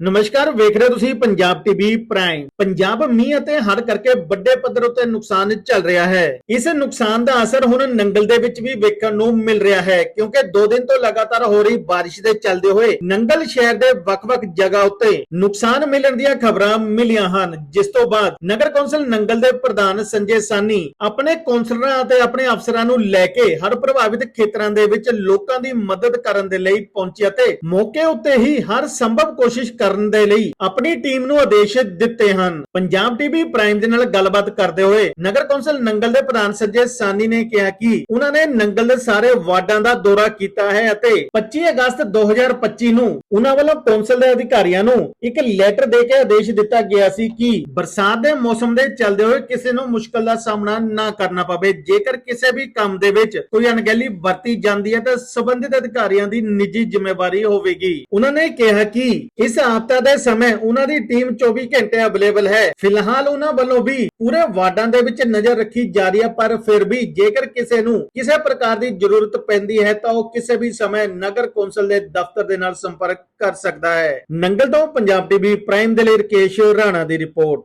ਨਮਸਕਾਰ, ਵੇਖ ਰਹੇ ਹੋ ਤੁਸੀਂ ਪੰਜਾਬ ਟੀਵੀ ਪ੍ਰਾਈਮ ਪੰਜਾਬ ਮੀਂਹ ਅਤੇ ਹੜ੍ਹ ਕਰਕੇ ਵੱਡੇ ਪੱਧਰ ਉੱਤੇ ਨੁਕਸਾਨ ਚੱਲ ਰਿਹਾ ਹੈ। ਇਸ ਨੁਕਸਾਨ ਦਾ ਅਸਰ ਹੁਣ ਨੰਗਲ ਦੇ ਵਿੱਚ ਵੀ ਵੇਖਣ ਨੂੰ ਮਿਲ ਰਿਹਾ ਹੈ, ਕਿਉਂਕਿ 2 ਦਿਨ ਤੋਂ ਲਗਾਤਾਰ ਹੋ ਰਹੀ ਬਾਰਿਸ਼ ਦੇ ਚੱਲਦੇ ਹੋਏ ਨੰਗਲ ਸ਼ਹਿਰ ਦੇ ਵੱਖ-ਵੱਖ ਜਗ੍ਹਾ ਉੱਤੇ ਨੁਕਸਾਨ ਮਿਲਣ ਦੀਆਂ ਖਬਰਾਂ ਮਿਲੀਆਂ ਹਨ। ਜਿਸ ਤੋਂ ਬਾਅਦ ਨਗਰ ਕੌਂਸਲ ਨੰਗਲ ਦੇ ਪ੍ਰਧਾਨ ਸੰਜੇ ਸਾਨੀ ਆਪਣੇ ਕੌਂਸਲਰਾਂ ਅਤੇ ਆਪਣੇ ਅਫਸਰਾਂ ਨੂੰ ਲੈ ਕੇ ਹਰ ਪ੍ਰਭਾਵਿਤ ਖੇਤਰਾਂ ਦੇ ਵਿੱਚ ਲੋਕਾਂ ਦੀ ਮਦਦ ਕਰਨ ਦੇ ਲਈ ਪਹੁੰਚੇ ਅਤੇ ਮੌਕੇ ਉੱਤੇ ਹੀ ਹਰ ਸੰਭਵ ਕੋਸ਼ਿਸ਼ ਕਰਨ ਦੇ ਲਈ ਆਪਣੀ ਟੀਮ ਨੂੰ ਆਦੇਸ਼ ਦਿੱਤੇ ਹਨ। ਪੰਜਾਬ ਟੀਵੀ ਪ੍ਰਾਈਮ ਦੇ ਨਾਲ ਗੱਲਬਾਤ ਕਰਦੇ ਹੋਏ ਨਗਰ ਕੌਂਸਲ ਨੰਗਲ ਦੇ ਪ੍ਰਧਾਨ ਸੰਜੇ ਸਾਨੀ ਨੇ ਕਿਹਾ ਕਿ ਉਹਨਾਂ ਨੇ ਨੰਗਲ ਦੇ ਸਾਰੇ ਵਾਰਡਾਂ ਦਾ ਦੌਰਾ ਕੀਤਾ ਹੈ ਅਤੇ 25 ਅਗਸਤ 2025 ਨੂੰ ਉਹਨਾਂ ਵੱਲੋਂ ਕੌਂਸਲ ਦੇ ਅਧਿਕਾਰੀਆਂ ਨੂੰ ਇੱਕ ਲੈਟਰ ਦੇ ਕੇ ਆਦੇਸ਼ ਦਿੱਤਾ ਗਿਆ ਸੀ ਕਿ ਬਰਸਾਤ ਦੇ ਮੌਸਮ ਦੇ ਚੱਲਦੇ ਹੋਏ ਕਿਸੇ ਨੂੰ ਮੁਸ਼ਕਲ ਦਾ ਸਾਹਮਣਾ ਨਾ ਕਰਨਾ ਪਵੇ। ਜੇਕਰ ਕਿਸੇ ਵੀ ਕੰਮ ਦੇ ਵਿੱਚ ਕੋਈ ਅਣਗਹਿਲੀ ਵਰਤੀ ਜਾਂਦੀ ਹੈ ਤਾਂ ਸਬੰਧਿਤ ਅਧਿਕਾਰੀਆਂ ਦੀ ਨਿੱਜੀ ਜ਼ਿੰਮੇਵਾਰੀ ਹੋਵੇਗੀ। ਉਹਨਾਂ ਨੇ ਕਿਹਾ ਕਿ ਇਸ ਹਫ਼ਤਾ ਦੇ ਸਮੇਂ ਉਹਨਾਂ ਦੀ ਟੀਮ 24 ਘੰਟੇ ਅਵੇਲੇਬਲ ਹੈ। ਫਿਲਹਾਲ ਉਹਨਾਂ ਵੱਲੋਂ ਵੀ ਪੂਰੇ ਵਾਰਡਾਂ ਦੇ ਵਿੱਚ ਨਜ਼ਰ ਰੱਖੀ ਜਾ ਰਹੀ ਹੈ, ਪਰ ਫਿਰ ਵੀ ਜੇਕਰ ਕਿਸੇ ਨੂੰ ਕਿਸੇ ਪ੍ਰਕਾਰ ਦੀ ਜ਼ਰੂਰਤ ਪੈਂਦੀ ਹੈ, ਤਾਂ ਉਹ ਕਿਸੇ ਵੀ ਸਮੇਂ ਨਗਰ ਕੌਂਸਲ ਦੇ ਦਫ਼ਤਰ ਦੇ ਨਾਲ ਸੰਪਰਕ ਕਰ ਸਕਦਾ ਹੈ। ਨੰਗਲ ਤੋਂ ਪੰਜਾਬ ਟੀਵੀ, ਪ੍ਰਾਈਮ ਦੇ ਲਈ ਰਕੇਸ਼ ਰਾਣਾ ਦੀ ਰਿਪੋਰਟ।